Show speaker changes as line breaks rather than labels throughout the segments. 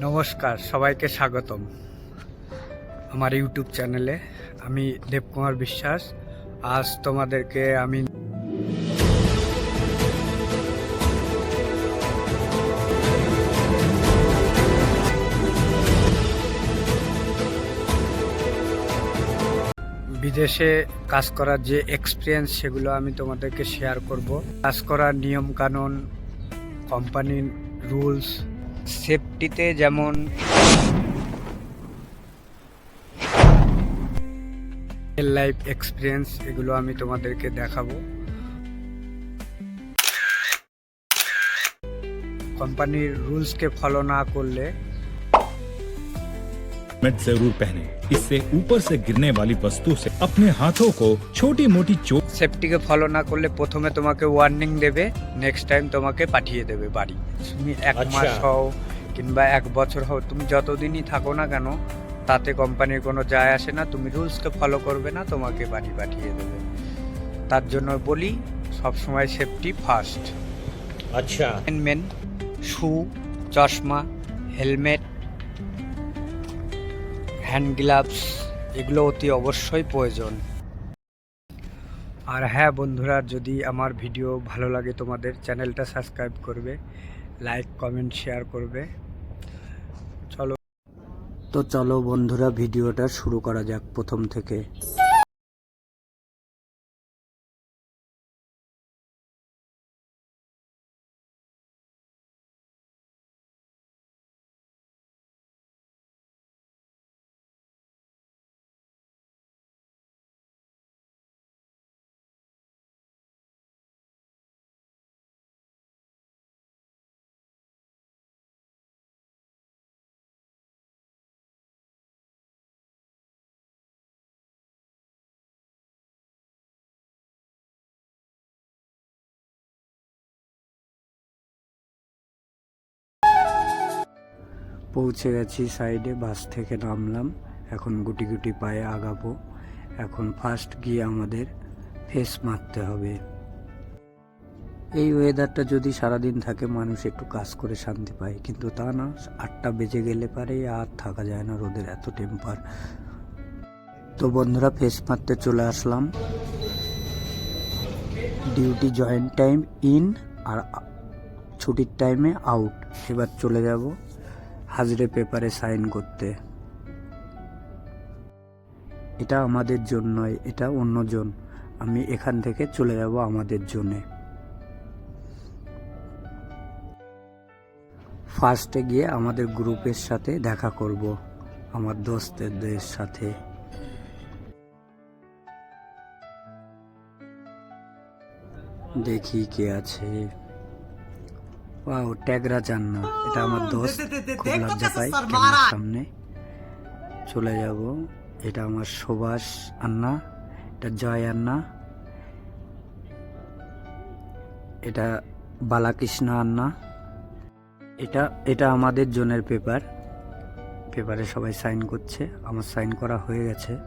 নমস্কার, সবাইকে স্বাগতম আমার ইউটিউব চ্যানেলে। আমি দেবকুমার বিশ্বাস, আজ তোমাদেরকে আমি বিদেশে কাজ করার যে এক্সপিরিয়েন্স সেগুলো আমি তোমাদেরকে শেয়ার করব। কাজ করার নিয়ম কানুন কোম্পানির রুলস সেফটিতে যেমন লাইফ এক্সপিরিয়েন্স এগুলো আমি তোমাদেরকে দেখাবো। কোম্পানির রুলসকে ফলো না করলে
हेलमेट जरूर पहने इससे ऊपर से गिरने वाली वस्तु से अपने हाथों को छोटी मोटी चोट
সেফটিকে ফলো না করলে প্রথমে তোমাকে ওয়ার্নিং দেবে নেক্সট টাইম তোমাকে পাঠিয়ে দেবে বাড়ি তুমি এক মাস হও কিংবা এক বছর হও তুমি যতদিনই থাকো না কেন তাতে কোম্পানির কোনো যায় আসে না তুমি রুলসকে ফলো করবে না তোমাকে বাড়ি পাঠিয়ে দেবে তার জন্য বলি সবসময় সেফটি ফার্স্ট
अच्छा
মেন শু চশমা হেলমেট হ্যান্ড গ্লাভস, এগুলো অতি অবশ্যই প্রয়োজন। আর হ্যাঁ বন্ধুরা, যদি আমার ভিডিও ভালো লাগে, তোমাদের চ্যানেলটা সাবস্ক্রাইব করবে, লাইক, কমেন্ট, শেয়ার করবে। চলো। তো চলো বন্ধুরা, ভিডিওটা শুরু করা যাক প্রথম থেকে। পৌঁছে গেছি সাইডে, বাস থেকে নামলাম। এখন গুটি গুটি পায়ে আগাবো। এখন ফার্স্ট গিয়ে আমাদের ফেস মারতে হবে। এই ওয়েদারটা যদি সারাদিন থাকে, মানুষ একটু কাজ করে শান্তি পায়। কিন্তু তা না, আটটা বেজে গেলে পারে আর থাকা যায় না রোদের এত টেম্পার তো বন্ধুরা ফেস মারতে চলে আসলাম। ডিউটি জয়েন্ট টাইম ইন আর ছুটির টাইমে আউট এবার চলে যাব। হাজরে পেপারে সাইন করতে। এটা আমাদের জন্যই এটা অন্যজন আমি এখান থেকে চলে যাব আমাদের জন্যে ফার্স্টে গিয়ে আমাদের গ্রুপের সাথে দেখা করব, আমার দোস্তদের সাথে। দেখি কে আছে। ওয়াও ট্যাগরা চান না এটা আমার দোস্ত। খুব লজ্জা পাই সামনে? চলে যাব। এটা আমার সুভাষ আন্না এটা জয় আন্না। এটা বালাকৃষ্ণ আন্না। এটা এটা আমাদের জনের পেপার। পেপারে সবাই সাইন করছে আমার সাইন করা হয়ে গেছে।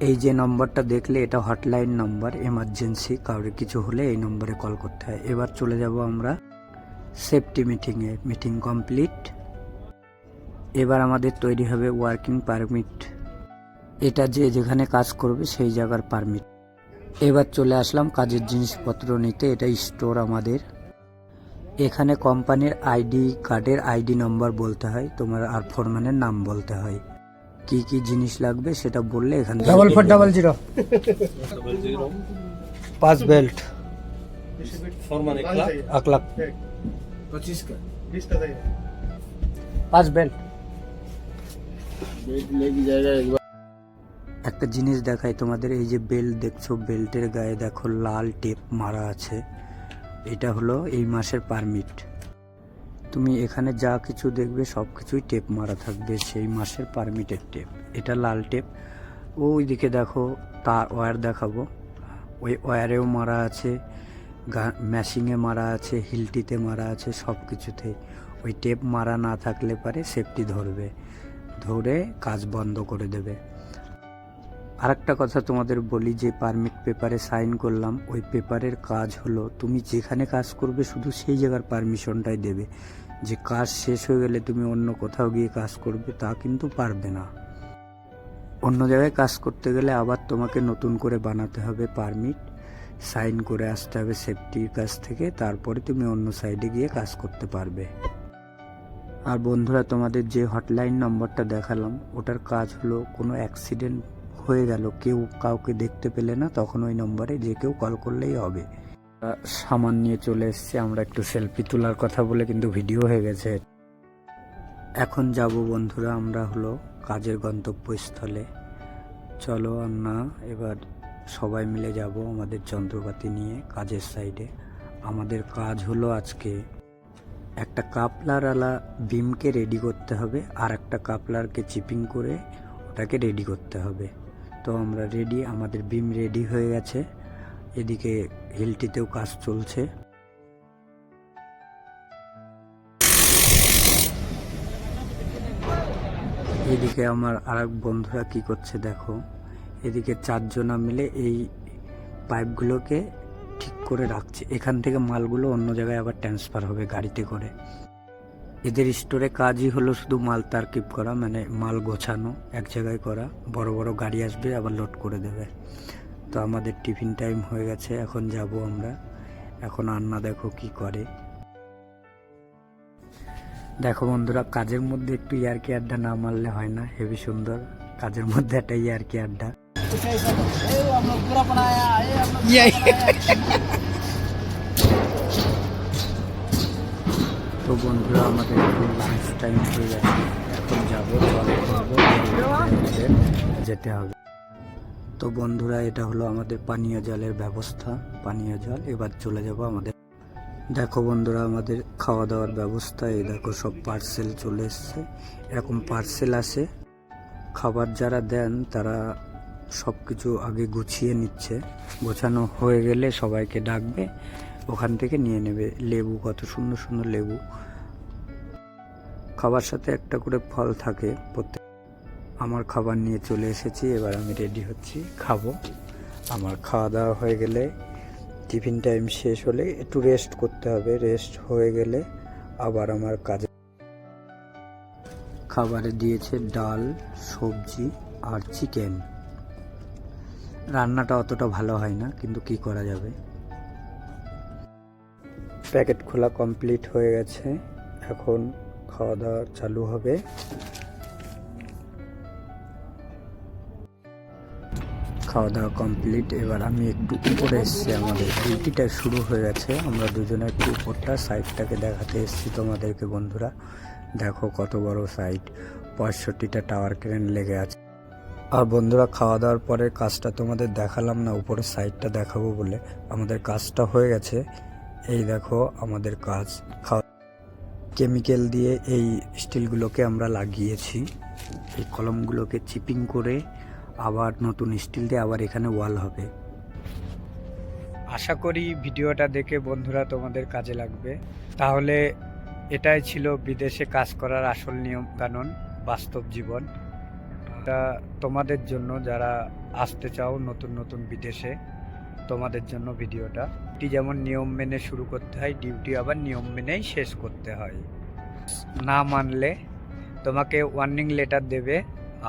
এই যে নম্বরটা দেখলে এটা হটলাইন নম্বর এমার্জেন্সি কাউরে কিছু হলে এই নম্বরে কল করতে হয়। এবার চলে যাব আমরা সেফটি মিটিংয়ে মিটিং কমপ্লিট। এবার আমাদের তৈরি হবে ওয়ার্কিং পারমিট। এটা যে যেখানে কাজ করবে সেই জায়গার পারমিট। এবার চলে আসলাম কাজের জিনিসপত্র নিতে এটা স্টোর আমাদের। এখানে কোম্পানির আইডি কার্ডের আইডি নম্বর বলতে হয় তোমার আর ফোরম্যানের নাম বলতে হয়। কি কি জিনিস লাগবে সেটা বললে এখানে
ডাবল ফোর ডাবল জিরো
পাঁচ বেল্ট এক লাখ।
पच्चीस का
পাঁচ বেল্ট একটা জিনিস দেখাই তোমাদের এই যে বেল্ট দেখছো বেল্টের গায়ে দেখো লাল টেপ মারা আছে এটা হলো এই মাসের পারমিট তুমি এখানে যা কিছু দেখবে সব কিছুই টেপ মারা থাকবে সেই মাসের পারমিটের টেপ এটা লাল টেপ ওই দিকে দেখো তার ওয়্যার দেখাবো ওই ওয়্যারেও মারা আছে ম্যাশিংয়ে মারা আছে, হিলটিতে মারা আছে সব কিছুতেই ওই টেপ মারা না থাকলে পারে সেফটি ধরবে, ধরে কাজ বন্ধ করে দেবে। আরেকটা কথা তোমাদের বলি, যে পারমিট পেপারে সাইন করলাম, ওই পেপারের কাজ হলো, তুমি যেখানে কাজ করবে শুধু সেই জায়গার পারমিশনটাই দেবে। যে কাজ শেষ হয়ে গেলে তুমি অন্য কোথাও গিয়ে কাজ করবে, তা কিন্তু পারবে না। অন্য জায়গায় কাজ করতে গেলে আবার তোমাকে নতুন করে বানাতে হবে পারমিট। সাইন করে আসতে হবে সেফটির কাছ থেকে, তারপরে তুমি অন্য সাইডে গিয়ে কাজ করতে পারবে। আর বন্ধুরা, তোমাদের যে হটলাইন নম্বরটা দেখালাম, ওটার কাজ হলো কোনো অ্যাক্সিডেন্ট হয়ে গেল, কেউ কাউকে দেখতে পেলে না, তখন ওই নম্বরে যে কেউ কল করলেই হবে। সামান নিয়ে চলে এসেছি, আমরা একটু সেলফি তোলার কথা বলে কিন্তু ভিডিও হয়ে গেছে। এখন যাব বন্ধুরা, আমরা হলো কাজের গন্তব্যস্থলে। চলো আর না এবার সবাই মিলে যাব আমাদের যন্ত্রপাতি নিয়ে কাজের সাইডে আমাদের কাজ হলো আজকে একটা কাপলারওয়ালা বিমকে রেডি করতে হবে, আর একটা কাপলারকে চিপিং করে ওটাকে রেডি করতে হবে। তো আমরা রেডি আমাদের বিম রেডি হয়ে গেছে। এদিকে হিলটিতেও কাজ চলছে। এদিকে আমার আরেক বন্ধুরা কি করছে দেখো। এদিকে চারজনা মিলে এই পাইপগুলোকে ঠিক করে রাখছে। এখান থেকে মালগুলো অন্য জায়গায় আবার ট্রান্সফার হবে গাড়িতে করে। এদের স্টোরে কাজই হলো শুধু মাল তারকিব করা মানে মাল গোছানো, এক জায়গায় করা। বড় বড় গাড়ি আসবে, আবার লোড করে দেবে। তো আমাদের টিফিন টাইম হয়ে গেছে, এখন যাব আমরা। এখন আন্না দেখো কি করে। দেখো বন্ধুরা, কাজের মধ্যে একটু ইয়ারকি আড্ডা না মারলে হয় না হেভি সুন্দর। কাজের মধ্যে একটা ইয়ারকি আড্ডা। তো বন্ধুরা, আমাদের টাইম হয়ে গেছে। এখন যাব যেতে হবে। তো বন্ধুরা, এটা হলো আমাদের পানীয় জলের ব্যবস্থা, পানীয় জল। এবার চলে যাব আমাদের। দেখো বন্ধুরা, আমাদের খাওয়া দাওয়ার ব্যবস্থা। এই দেখো, সব পার্সেল চলে এসছে। এরকম পার্সেল আসে খাবার যারা দেন, তারা সব কিছু আগে গুছিয়ে নিচ্ছে। গোছানো হয়ে গেলে সবাইকে ডাকবে, ওখান থেকে নিয়ে নেবে লেবু, কত সুন্দর সুন্দর লেবু। খাবার সাথে একটা করে ফল থাকে প্রত্যেক। আমার খাবার নিয়ে চলে এসেছি, এবার আমি রেডি হচ্ছি, খাব। আমার খাওয়া দাওয়া হয়ে গেলে টিফিন টাইম শেষ হলে একটু রেস্ট করতে হবে। রেস্ট হয়ে গেলে আবার আমার কাজে খাবারে দিয়েছে ডাল, সবজি আর চিকেন রান্নাটা অতটা ভালো হয় না, কিন্তু কি করা যাবে? প্যাকেট খোলা কমপ্লিট হয়ে গেছে। এখন খাওয়া দাওয়া চালু হবে। খাওয়া দাওয়া কমপ্লিট, এবার আমি একটু উপরে এসেছি আমাদের। ডিউটিটা শুরু হয়ে গেছে। আমরা দুজনে একটু উপরটা সাইডটাকে দেখাতে এসেছি তোমাদেরকে, বন্ধুরা। দেখো কত বড় সাইড। পঁয়ষট্টিটা টাওয়ার ক্রেন লেগে আছে। আর বন্ধুরা খাওয়া দাওয়ার পরে কাজটা তোমাদের দেখালাম না, উপরের সাইডটা দেখাবো বলে। আমাদের কাজটা হয়ে গেছে। এই দেখো আমাদের কাজ। খাওয়া কেমিক্যাল দিয়ে এই স্টিলগুলোকে আমরা লাগিয়েছি। এই কলমগুলোকে চিপিং করে আবার নতুন স্টিল দিয়ে আবার এখানে ওয়াল হবে। আশা করি ভিডিওটা দেখে বন্ধুরা তোমাদের কাজে লাগবে। তাহলে এটাই ছিল বিদেশে কাজ করার আসল নিয়ম কানুন বাস্তব জীবন। এটা তোমাদের জন্য, যারা আসতে চাও নতুন নতুন বিদেশে, তোমাদের জন্য ভিডিওটা। ডিউটি যেমন নিয়ম মেনে শুরু করতে হয়, ডিউটি আবার নিয়ম মেনেই শেষ করতে হয়। না মানলে তোমাকে ওয়ার্নিং লেটার দেবে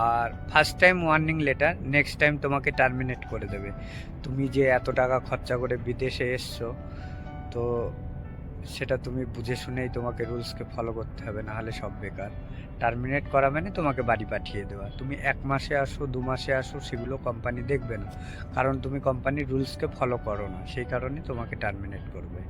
আর first time warning letter next time তোমাকে টার্মিনেট করে দেবে। তুমি যে এত টাকা খরচা করে বিদেশে এসছো, তো সেটা তুমি বুঝে শুনেই তোমাকে রুলসকে ফলো করতে হবে, নাহলে সব বেকার। টার্মিনেট করা মানে তোমাকে বাড়ি পাঠিয়ে দেওয়া। তুমি এক মাসে আসো, দু মাসে আসো, সেগুলো কোম্পানি দেখবে না। কারণ তুমি কোম্পানির রুলসকে ফলো করো না। সেই কারণে তোমাকে টার্মিনেট করবে।